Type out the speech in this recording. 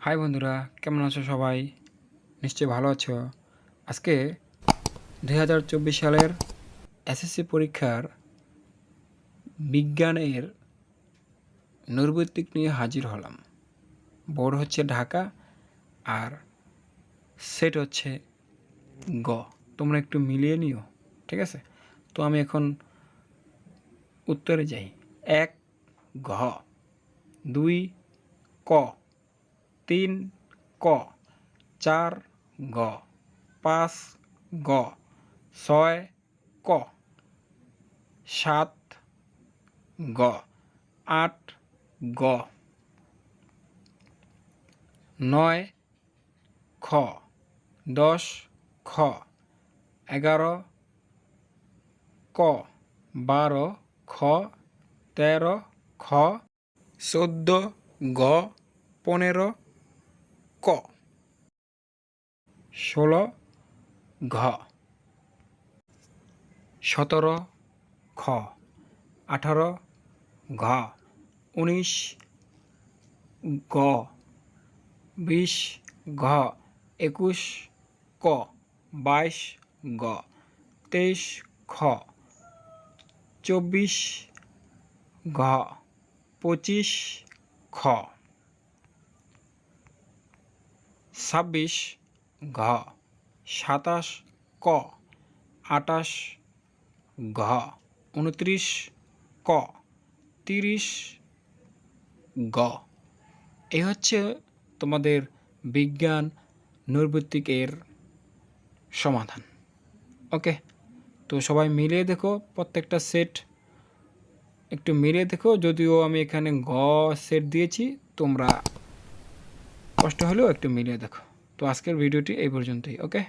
High বন্ধুরা, কেমন আছো সবাই? নিশ্চয়ই ভালো আছো। আজকে দুই হাজার চব্বিশ সালের এসএসসি পরীক্ষার বিজ্ঞানের নৈর্বৈত্তিক নিয়ে হাজির হলাম। বোর্ড হচ্ছে ঢাকা আর সেট হচ্ছে গ। তোমরা একটু মিলিয়ে নিও, ঠিক আছে? তো আমি এখন উত্তরে যাই। এক ঘ, দুই ক। তিন ক, চার গ, পাঁচ গ, ছয় ক, সাত গ, আট গ, নয় খ, দশ খ, এগারো ক, বারো খ, তেরো খ, চোদ্দ গ, পনেরো ক? ষোলো, ঘ। সতেরো, খ। আঠারো, ঘ। উনিশ, গ। বিশ, ঘ। একুশ, ক। বাইশ, গ। তেইশ, খ। চব্বিশ, ঘ। পঁচিশ, খ। ছাব্বিশ, ঘ। সাতাশ, ক। আটাশ, ঘ। উনত্রিশ, ক। তিরিশ, গ। এই হচ্ছে তোমাদের বিজ্ঞান নৈর্বৃত্তিকের সমাধান। ওকে? তো সবাই মিলিয়ে দেখো, প্রত্যেকটা সেট একটু মিলিয়ে দেখো, যদিও আমি এখানে গ সেট দিয়েছি, তোমরা কষ্ট হলেও একটু মিলিয়ে দেখো। তো আজকের ভিডিওটি এই পর্যন্তই ওকে